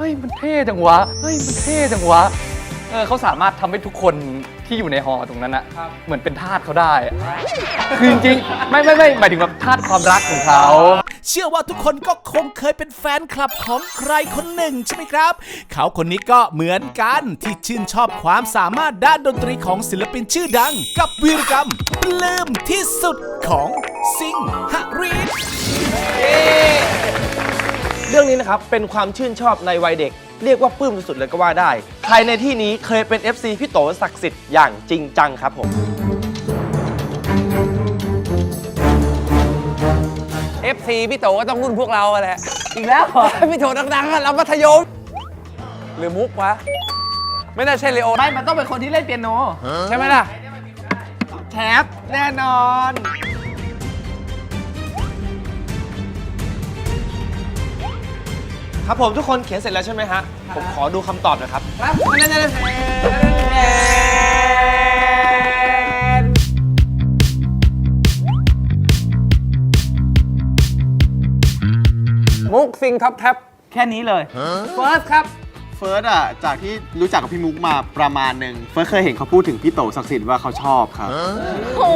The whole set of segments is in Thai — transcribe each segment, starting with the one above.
เฮ้ยมันเท่จังวะเฮ้ยมันเท่จังวะเออเขาสามารถทำให้ทุกคนที่อยู่ในหอตรงนั้นอะเหมือนเป็นทาสเขาได้อะคือจริงๆไม่ไม่ไม่หมายถึงแบบทาสความรักของเขา เชื่อว่าทุกคนก็คงเคยเป็นแฟนคลับของใครคนหนึ่งใช่ไหมครับ เขาคนนี้ก็เหมือนกันที่ชื่นชอบความสามารถด้านดนตรีของศิลปินชื่อดัง กับวีรกรรมปลื้มที่สุดของซิงหรีดเรื่องนี้นะครับ เป็นความชื่นชอบในวัยเด็ก เรียกว่าปลื้มสุดๆเลยก็ว่าได้ ใครในที่นี้เคยเป็น FC พี่โตศักดิ์สิทธิ์อย่างจริงจังครับผม FC พี่โตก็ต้องรุ่นพวกเราอะแหละ อีกแล้วเหรอ พี่โตดังๆอะเรามัธยม หรือมุกวะ ไม่น่าใช่เลโอ ไม่ มันต้องเป็นคนที่เล่นเปียโน ใช่ไหมล่ะ แท็บแน่นอน ครับผมทุกคนเขียนเสร็จแล้วใช่ไหมฮะ ผมขอดูคำตอบหนะครับมุกซิงท็อปแท็บแค่นี้เลยเฟิร์สครับ เฟิร์สอะ จากที่รู้จักกับพี่มุกมาประมาณหนึ่งเฟิร์สเคยเห็นเขาพูดถึงพี่โตศักดิ์สิทธิ์ว่าเขาชอบครับอ้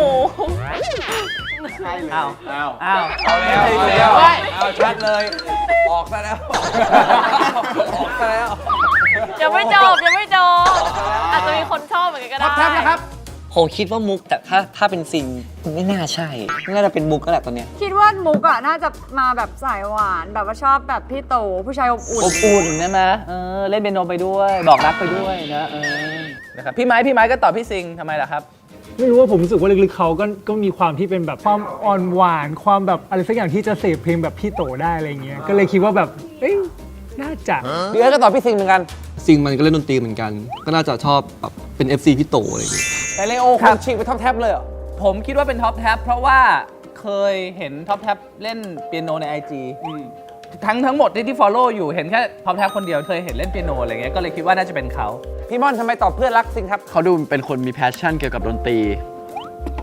าวอ้าวอ้าว เอาแล้วเอาแล้วเอาชัดเลย ออกซะแล้ว ออกซะแล้ว ยังไม่จบยังไม่จบอาจจะมีคนชอบเหมือนกันก็ได้แท็บนะครับผมคิดว่ามุกแต่ถ้าถ้าเป็นซิงไม่น่าใช่ น่าจะเป็นมุกก็แหละตอนเนี้ยคิดว่ามุกอะน่าจะมาแบบสายหวานแบบว่าชอบแบบพี่โตผู้ชายอบอุ่นอบอุ่นนะนะเออเล่นเปียโนไปด้วย บอกรักไปด้วยนะเออนะครับพี่ไม้พี่ไม้ก็ตอบพี่ซิงทำไมล่ะครับ ไม่รู้ว่าผมรู้สึกว่าลึกๆเขาก็ก็มีความที่เป็นแบบความอ่อนหวาน ความแบบอะไรสักอย่างที่จะเสพเพลงแบบพี่โตได้อะไรเงี้ยก็เลยคิดว่าแบบเอ้ยน่าจะพี่เอิร์ธก็ตอบพี่ซิงเหมือนกัน ซิงมันก็เล่นดนตรีเหมือนกัน ก็น่าจะชอบแบบเป็น FC พี่โตอะไรอย่างเงี้ย แต่เลโอคครับนฉีกไปท็อปแท็บเลยเหรอ ผมคิดว่าเป็นท็อปแท็บเพราะว่าเคยเห็นท็อปแท็บเล่นเปียโนใน IG ทั้งทั้งหมดที่ที่ follow อยู่เห็นแค่ท็อปแท็บคนเดียวเคยเห็นเล่นเปียโนอะไรเงี้ยก็เลยคิดว่าน่าจะเป็นเขา พี่ม่อนทำไมตอบเพื่อนรักซิงครับ เขาดูเป็นคนมีแพชชั่นเกี่ยวกับดนตรี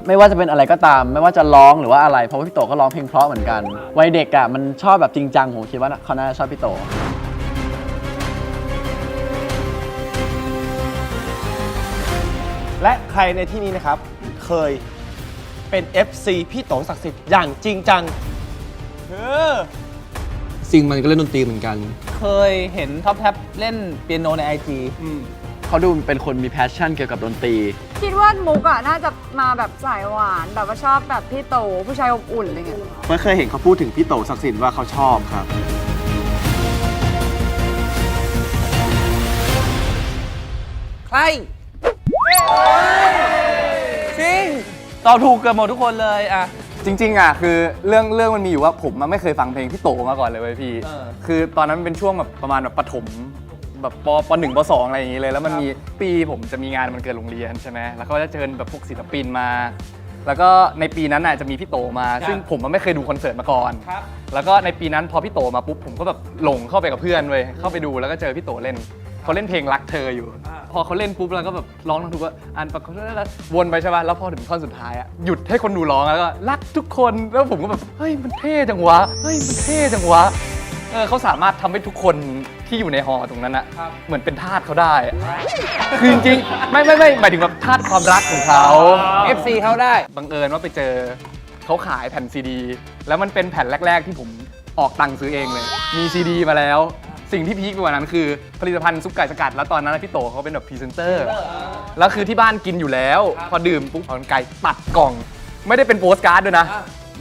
ไม่ว่าจะเป็นอะไรก็ตาม ไม่ว่าจะร้องหรือว่าอะไร เพราะว่าพี่โตก็ร้องเพลงเพราะเหมือนกันวัยเด็กอะมันชอบแบบจริงจังผมคิดว่าเขาน่าจะชอบพี่โต และใครในที่นี้นะครับ เคยเป็น FC พี่โตศักดิ์สิทธิ์อย่างจริงจังเอ อซิงมันก็เล่นดนตรีเหมือนกัน เคยเห็นท็อปแท็บเล่นเปียโนใน IG เขาดูเป็นคนมีแพชชั่นเกี่ยวกับดนตรี คิดว่ามุกอะน่าจะมาแบบสายหวานแบบว่าชอบแบบพี่โตผู้ชายอบอุ่นอะไรเงี้ยเฟิร์สเคยเห็นเขาพูดถึงพี่โตศักดิ์สิทธิ์ว่าเขาชอบครับ ใครซิงตอบถูกเกือบหมดทุกคนเลยอะ จริง ๆ อะ คือเรื่องเรื่องมันมีอยู่ว่าผมมันไม่เคยฟังเพลงพี่โตมาก่อนเลยเว้ยพี่ เออ คือตอนนั้นมันเป็นช่วงแบบประมาณแบบประถมแบบปปหนึ่งปสองอะไรอย่างงี้เลย แล้วมันมีปีผมจะมีงานมันเกิดโรงเรียนใช่ไหมแล้วก็จะเชิญแบบพวกศิลปินมา แล้วก็ในปีนั้นน่ะจะมีพี่โตมาซึ่งผมมันไม่เคยดูคอนเสิร์ตมาก่อน ครับ แล้วก็ในปีนั้นพอพี่โตมาปุ๊บผมก็แบบหลงเข้าไปกับเพื่อนเว้ยเข้าไปดูแล้วก็เจอพี่โตเล่น เขาเล่นเพลงรักเธออยู่ พอเขาเล่นปุ๊บแล้วก็แบบร้องทั้งทุกว่าอันปะแล้ววนไปใช่ป่ะแล้วพอถึงท่อนสุดท้ายอะหยุดให้คนดูร้องแล้วก็รักทุกคนแล้วผมก็แบบเฮ้ยมันเท่จังวะเฮ้ยมันเท่จังวะเออเขาสามารถทำให้ทุกคนที่อยู่ในหอตรงนั้นอะเหมือนเป็นทาสเขาได้อะคือจริงๆไม่ไม่ไม่หมายถึงแบบทาสความรักของเขา FC เขาได้บังเอิญว่าไปเจอเขาขายแผ่นซีดี แล้วมันเป็นแผ่นแรก ๆ ที่ผมออกตังค์ซื้อเองเลย มีซีดีมาแล้ว สิ่งที่พีคไปกว่านั้นคือผลิตภัณฑ์ซุปไก่สกัด แล้วตอนนั้นพี่โตเขาเป็นแบบพรีเซนเตอร์ แล้วคือที่บ้านกินอยู่แล้ว พอดื่มปุ๊บเอากรรไก่ตัดกล่อง ไม่ได้เป็นโปสการ์ดด้วยนะ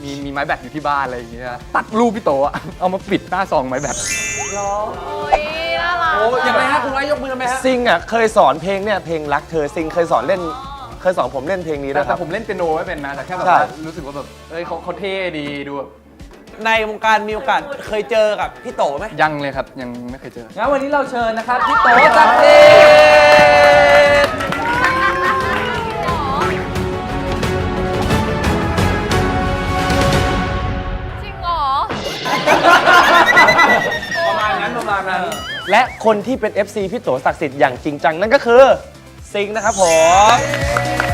มีมีไม้แบตอยู่ที่บ้านอะไรอย่างเงี้ย ตัดรูปพี่โตอะเอามาปิดหน้าซองไม้แบตโอ้ยน่ารักโอ้ยอย่างไรฮะคุณไว้ยกมือทำไมฮะ ซิงอะเคยสอนเพลงเนี่ยเพลงรักเธอซิงเคยสอนเล่นเคยสอนผมเล่นเพลงนี้ด้แต่วยคแต่รับ ผมเล่นเปียโนไม่เป็นนะ แต่แค่แบบใช่ว่ารู้สึกว่าแบบ เอ้ยเขาเขาเท่ดี ดูแบบ ในวงการมีโอกาสเคยเจอกับพี่โตไหมยังเลยครับยังไม่เคยเจอ งั้นวันนี้เราเชิญนะครับพี่โตศักดิ์สิทธิ์จริงเหรอ ประมาณนั้นประมาณนั้นและคนที่เป็น FC พี่โตศักดิ์สิทธิ์อย่างจริงจังนั่นก็คือ ซิงนะครับผม